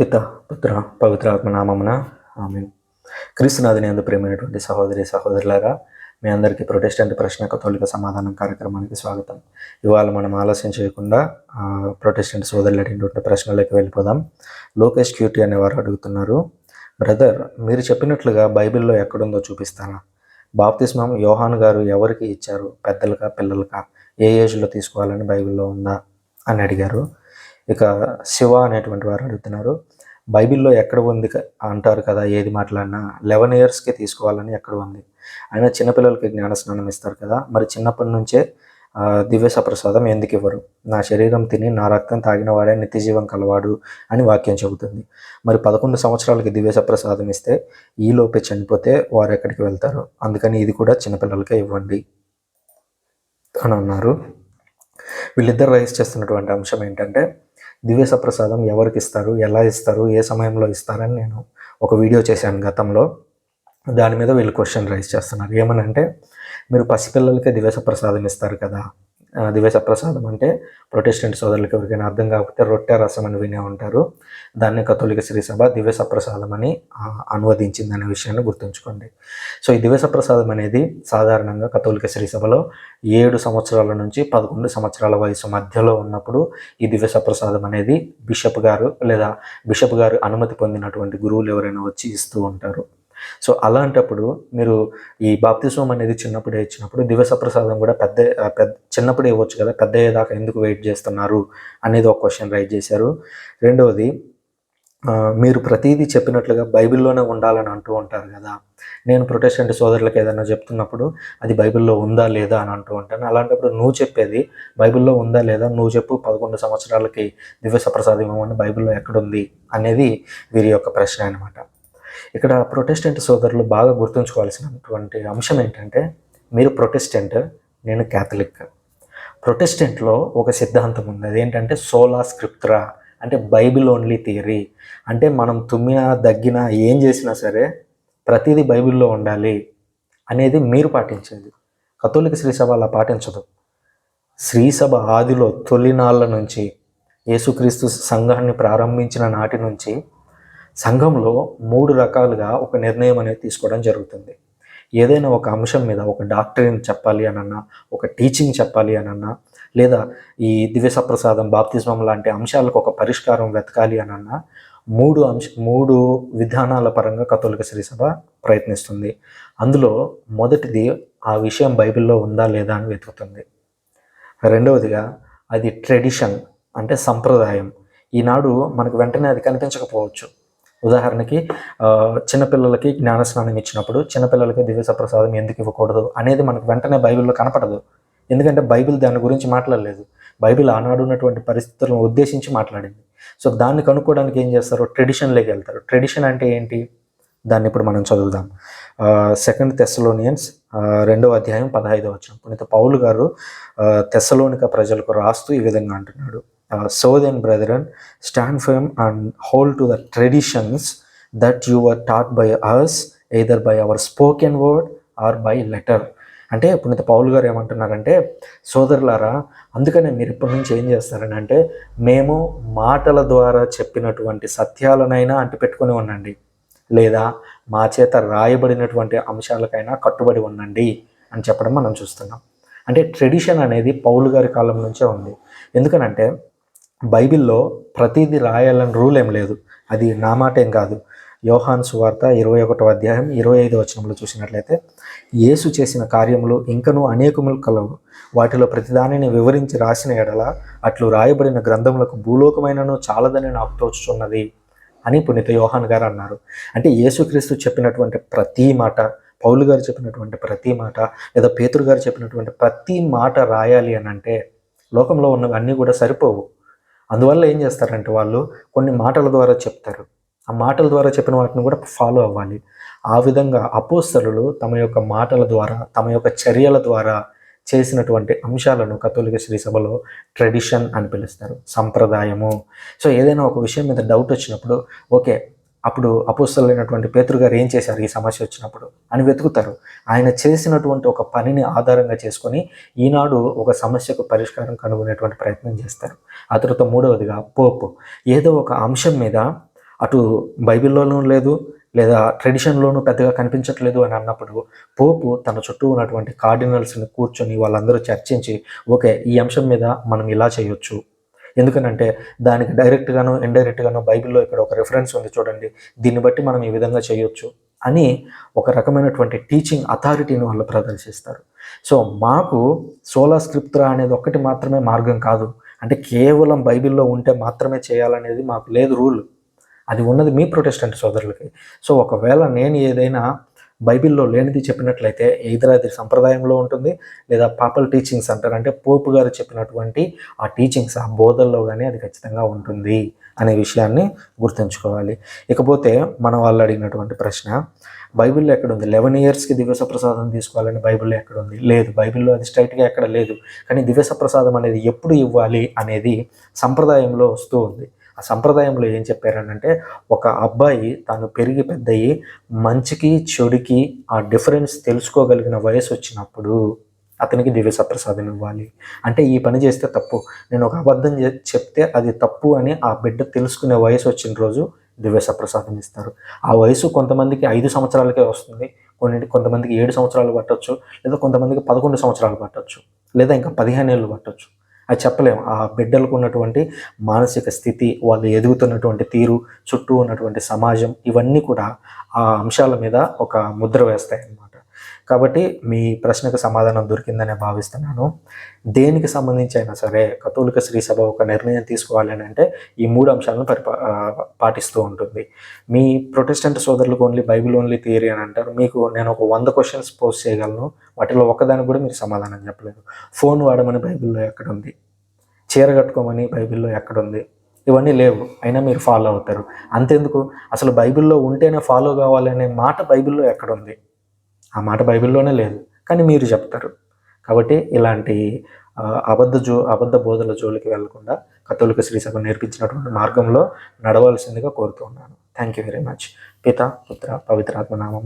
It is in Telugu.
పిత పుత్ర పవిత్రాత్మ నామమున ఆమె క్రీస్తునాథుని అందు ప్రేమైనటువంటి సహోదరి సహోదరులారా మీ అందరికీ ప్రొటెస్టెంట్ ప్రశ్న కథోలిక సమాధానం కార్యక్రమానికి స్వాగతం. ఇవాళ మనం ఆలస్యం చేయకుండా ప్రొటెస్టెంట్ సోదరులు అడిగినటువంటి ప్రశ్నలోకి వెళ్ళిపోదాం. లోకేష్ క్యూటీ అనేవారు అడుగుతున్నారు బ్రదర్ మీరు చెప్పినట్లుగా బైబిల్లో ఎక్కడుందో చూపిస్తారా? బాప్తిస్మం యోహాన్ గారు ఎవరికి ఇచ్చారు? పెద్దలకా పిల్లలకా? ఏ ఏజ్లో తీసుకోవాలని బైబిల్లో ఉందా? అని అడిగారు. ఇక శివ అనేటువంటి వారు అడుగుతున్నారు బైబిల్లో ఎక్కడ ఉంది అంటారు కదా ఏది మాట్లాడినా లెవెన్ ఇయర్స్కి తీసుకోవాలని ఎక్కడ ఉంది? అయినా చిన్నపిల్లలకి జ్ఞానస్నానం ఇస్తారు కదా మరి చిన్నప్పటి నుంచే దివ్య సప్రసాదం ఎందుకు ఇవ్వరు? నా శరీరం తిని నా రక్తం తాగిన వాడే నిత్యజీవం కలవాడు అని వాక్యం చెబుతుంది. మరి పదకొండు సంవత్సరాలకి దివ్య సప్రసాదం ఇస్తే ఈలోపే చనిపోతే వారు ఎక్కడికి వెళ్తారు? అందుకని ఇది కూడా చిన్నపిల్లలకే ఇవ్వండి అని అన్నారు. వీళ్ళిద్దరు రైస్ చేస్తున్నటువంటి అంశం ఏంటంటే దివ్య ప్రసాదం ఎవరికి ఇస్తారు ఎలా ఇస్తారు ఏ సమయంలో ఇస్తారని నేను ఒక వీడియో చేశాను గతంలో. దాని మీద వీళ్ళు క్వశ్చన్ రైజ్ చేస్తున్నారు. ఏమనంటే మీరు పసిపిల్లలకే దివ్యస ప్రసాదం ఇస్తారు కదా దివ్య సప్రసాదం అంటే ప్రొటెస్టెంట్ సోదరులకు ఎవరికైనా అర్థం కాకపోతే రొట్టె రసం అని వినే ఉంటారు. దాన్ని కథోలిక శ్రీసభ దివ్య సప్రసాదం అని అనువదించింది అనే విషయాన్ని గుర్తుంచుకోండి. సో ఈ దివ్య సప్రసాదం అనేది సాధారణంగా కథోలిక శ్రీసభలో ఏడు సంవత్సరాల నుంచి పదకొండు సంవత్సరాల వయసు మధ్యలో ఉన్నప్పుడు ఈ దివ్య సప్రసాదం అనేది బిషప్ గారు లేదా బిషప్ గారు అనుమతి పొందినటువంటి గురువులు ఎవరైనా వచ్చి ఇస్తూ ఉంటారు. సో అలాంటప్పుడు మీరు ఈ బాప్తిజం అనేది చిన్నప్పుడే ఇచ్చినప్పుడు దివ్య ప్రసాదం కూడా పెద్ద పెద్ద చిన్నప్పుడే ఇవ్వచ్చు కదా పెద్ద అయ్యేదాకా ఎందుకు వెయిట్ చేస్తున్నారు అనేది ఒక క్వశ్చన్ రైజ్ చేశారు. రెండవది మీరు ప్రతిదీ చెప్పినట్లుగా బైబిల్లోనే ఉండాలని అంటూ ఉంటారు కదా. నేను ప్రొటెస్టెంట్ సోదరులకు ఏదైనా చెప్తున్నప్పుడు అది బైబిల్లో ఉందా లేదా అని అంటూ ఉంటాను. అలాంటప్పుడు నువ్వు చెప్పేది బైబిల్లో ఉందా లేదా నువ్వు చెప్పు పదకొండు సంవత్సరాలకి దివ్య సప్రసాదం ఇవ్వమని బైబిల్లో ఎక్కడుంది అనేది వీరి యొక్క ప్రశ్న అనమాట ఇక్కడ ప్రొటెస్టెంట్ సోదరులు బాగా గుర్తుంచుకోవాల్సినటువంటి అంశం ఏంటంటే మీరు ప్రొటెస్టెంట్ నేను క్యాథలిక్. ప్రొటెస్టెంట్లో ఒక సిద్ధాంతం ఉంది. అదేంటంటే సోలా స్క్రిప్ట్రా అంటే బైబిల్ ఓన్లీ థియరీ. అంటే మనం తుమ్మినా దగ్గినా ఏం చేసినా సరే ప్రతిదీ బైబిల్లో ఉండాలి అనేది మీరు పాటించేది. కథోలిక శ్రీసభ అలా పాటించదు. శ్రీసభ ఆదిలో తొలినాళ్ళ నుంచి యేసుక్రీస్తు సంఘాన్ని ప్రారంభించిన నాటి నుంచి సంఘంలో మూడు రకాలుగా ఒక నిర్ణయం అనేది తీసుకోవడం జరుగుతుంది. ఏదైనా ఒక అంశం మీద ఒక డాక్టరీని చెప్పాలి అనన్నా ఒక టీచింగ్ చెప్పాలి అనన్నా లేదా ఈ దివ్యసప్రసాదం బాప్తిజం లాంటి అంశాలకు ఒక పరిష్కారం వెతకాలి అనన్నా మూడు అంశ మూడు విధానాల పరంగా కథోలిక శ్రీసభ ప్రయత్నిస్తుంది. అందులో మొదటిది ఆ విషయం బైబిల్లో ఉందా లేదా అని వెతుకుతుంది. రెండవదిగా అది ట్రెడిషన్ అంటే సంప్రదాయం. ఈనాడు మనకు వెంటనే అది కనిపించకపోవచ్చు. ఉదాహరణకి చిన్నపిల్లలకి జ్ఞానస్నానం ఇచ్చినప్పుడు చిన్నపిల్లలకి దివ్య సప్రసాదం ఎందుకు ఇవ్వకూడదు అనేది మనకు వెంటనే బైబిల్లో కనపడదు. ఎందుకంటే బైబిల్ దాని గురించి మాట్లాడలేదు. బైబిల్ ఆనాడు ఉన్నటువంటి పరిస్థితులను ఉద్దేశించి మాట్లాడింది. సో దాన్ని కనుక్కోవడానికి ఏం చేస్తారు? ట్రెడిషన్లోకి వెళ్తారు. ట్రెడిషన్ అంటే ఏంటి? దాన్ని ఇప్పుడు మనం చదువుదాం. సెకండ్ తెస్సలోనియన్స్ రెండవ అధ్యాయం పదహైదవ వచ్చిన పునీత పౌలు గారు తెస్సలోనిక ప్రజలకు రాస్తూ ఈ విధంగా అంటున్నాడు. So then brethren stand firm and hold to the traditions that you are taught by us either by our spoken word or by letter అంటే పునీత పౌలు గారు ఏమంటున్నారంటే సోదరులారా అందుకనే మీరు ఇప్పటి నుంచి ఏం చేస్తారని అంటే మేము మాటల ద్వారా చెప్పినటువంటి సత్యాలనైనా అంటిపెట్టుకుని ఉండండి. లేదా మా చేత రాయబడినటువంటి అంశాలకైనా కట్టుబడి ఉండండి. అని చెప్పడం మనం చూస్తున్నాం. అంటే ట్రెడిషన్ అనేది పౌలు గారి కాలం నుంచే ఉంది. ఎందుకనంటే బైబిల్లో ప్రతిదీ రాయాలని రూల్ ఏం లేదు. అది నా మాట ఏం కాదు. యోహాన్ సువార్త ఇరవై ఒకటో అధ్యాయం ఇరవై ఐదో వచనంలో చూసినట్లయితే యేసు చేసిన కార్యములు ఇంకనూ అనేకములు కలవు. వాటిలో ప్రతిదానిని వివరించి రాసిన ఎడల అట్లు రాయబడిన గ్రంథములకు భూలోకమైనను చాలదని నాకు తోచుచున్నది అని పునీత యోహాన్ గారు అన్నారు. అంటే యేసుక్రీస్తు చెప్పినటువంటి ప్రతి మాట పౌలు గారు చెప్పినటువంటి ప్రతి మాట లేదా పేతురు గారు చెప్పినటువంటి ప్రతి మాట రాయాలి అని అంటే లోకంలో ఉన్నవి అన్నీ కూడా సరిపోవు. అందువల్ల ఏం చేస్తారంటే వాళ్ళు కొన్ని మాటల ద్వారా చెప్తారు. ఆ మాటల ద్వారా చెప్పిన వాటిని కూడా ఫాలో అవ్వాలి. ఆ విధంగా అపోస్తలు తమ యొక్క మాటల ద్వారా తమ యొక్క చర్యల ద్వారా చేసినటువంటి అంశాలను కథోలిక శ్రీ సభలో ట్రెడిషన్ అని పిలుస్తారు. సంప్రదాయము. సో ఏదైనా ఒక విషయం మీద డౌట్ వచ్చినప్పుడు ఓకే అప్పుడు అపోస్తలైనటువంటి పేతురు గారు ఏం చేశారు? ఈ సమస్య వచ్చినప్పుడు అని వెతుకుతారు. ఆయన చేసినటువంటి ఒక పనిని ఆధారంగా చేసుకొని ఈనాడు ఒక సమస్యకు పరిష్కారం కనుగొనేటువంటి ప్రయత్నం చేస్తారు. ఆ తర్వాత మూడవదిగా పోపు. ఏదో ఒక అంశం మీద అటు బైబిల్లోనూ లేదు లేదా ట్రెడిషన్లోనూ పెద్దగా కనిపించట్లేదు అని అన్నప్పుడు పోపు తన చుట్టూ ఉన్నటువంటి కార్డినల్స్ని కూర్చొని వాళ్ళందరూ చర్చించి ఓకే ఈ అంశం మీద మనం ఇలా చేయొచ్చు. ఎందుకనంటే దానికి డైరెక్ట్గాను ఇండైరెక్ట్గాను బైబిల్లో ఇక్కడ ఒక రిఫరెన్స్ ఉంది చూడండి. దీన్ని బట్టి మనం ఈ విధంగా చేయొచ్చు అని ఒక రకమైనటువంటి టీచింగ్ అథారిటీని వాళ్ళు ప్రదర్శిస్తారు. సో మాకు సోలా స్క్రిప్త్రా అనేది ఒక్కటి మాత్రమే మార్గం కాదు. అంటే కేవలం బైబిల్లో ఉంటే మాత్రమే చేయాలనేది మాకు లేదు రూల్. అది ఉన్నది మీ ప్రొటెస్టెంట్ సోదరులకి. సో ఒకవేళ నేను ఏదైనా బైబిల్లో లేనిది చెప్పినట్లయితే ఎయిదర్ అది సంప్రదాయంలో ఉంటుంది లేదా పాపల్ టీచింగ్స్ అంటారు అంటే పోపు గారు చెప్పినటువంటి ఆ టీచింగ్స్ ఆ బోధల్లో కానీ అది ఖచ్చితంగా ఉంటుంది అనే విషయాన్ని గుర్తుంచుకోవాలి. ఇకపోతే మన వాళ్ళు అడిగినటువంటి ప్రశ్న బైబిల్లో ఎక్కడ ఉంది లెవెన్ ఇయర్స్కి దివ్యస ప్రసాదం తీసుకోవాలని బైబిల్లో ఎక్కడ ఉంది లేదు బైబిల్లో అది స్ట్రైట్గా ఎక్కడ లేదు. కానీ దివ్యస ప్రసాదం అనేది ఎప్పుడు ఇవ్వాలి అనేది సంప్రదాయంలో వస్తూ ఉంది. ఆ సంప్రదాయంలో ఏం చెప్పారనంటే ఒక అబ్బాయి తాను పెరిగి పెద్దయి మంచికి చెడుకి ఆ డిఫరెన్స్ తెలుసుకోగలిగిన వయసు వచ్చినప్పుడు అతనికి దివ్య సప్రసాదం ఇవ్వాలి. అంటే ఈ పని చేస్తే తప్పు. నేను ఒక అబద్ధం చెప్తే అది తప్పు అని ఆ బిడ్డ తెలుసుకునే వయసు వచ్చిన రోజు దివ్య సప్రసాదం ఇస్తారు. ఆ వయసు కొంతమందికి ఐదు సంవత్సరాలకే వస్తుంది. కొన్ని కొంతమందికి ఏడు సంవత్సరాలు పట్టవచ్చు లేదా కొంతమందికి పదకొండు సంవత్సరాలు పట్టవచ్చు లేదా ఇంకా పదిహేను ఏళ్ళు పట్టవచ్చు అది చెప్పలేము ఆ బిడ్డలకు ఉన్నటువంటి మానసిక స్థితి వాళ్ళు ఎదుగుతున్నటువంటి తీరు చుట్టూ ఉన్నటువంటి సమాజం ఇవన్నీ కూడా ఆ అంశాల మీద ఒక ముద్ర వేస్తాయి అన్నమాట. కాబట్టి మీ ప్రశ్నకు సమాధానం దొరికిందనే భావిస్తున్నాను. దేనికి సంబంధించి అయినా సరే కథోలిక శ్రీ సభ ఒక నిర్ణయం తీసుకోవాలి అని అంటే ఈ మూడు అంశాలను పరిపా పాటిస్తూ ఉంటుంది. మీ ప్రొటెస్టెంట్ సోదరులకు ఓన్లీ బైబిల్ ఓన్లీ థియరీ అని అంటారు. మీకు నేను ఒక వంద క్వశ్చన్స్ పోస్ట్ చేయగలను. వాటిలో ఒక్కదానికి కూడా మీరు సమాధానం చెప్పలేదు. ఫోన్ వాడమని బైబిల్లో ఎక్కడ ఉంది? చీర కట్టుకోమని బైబిల్లో ఎక్కడ ఉంది? ఇవన్నీ లేవు. అయినా మీరు ఫాలో అవుతారు. అంతెందుకు? అసలు బైబిల్లో ఉంటేనే ఫాలో కావాలనే మాట బైబిల్లో ఎక్కడ ఉంది? ఆ మాట బైబిల్లోనే లేదు. కానీ మీరు చెప్తారు. కాబట్టి ఇలాంటి అబద్ధ జో అబద్ధ బోధల జోలికి వెళ్ళకుండా కథోలిక శ్రీసభ నేర్పించినటువంటి మార్గంలో నడవలసిందిగా కోరుతూ ఉన్నాను. థ్యాంక్ యూ వెరీ మచ్ పిత పుత్ర పవిత్రాత్మ నామం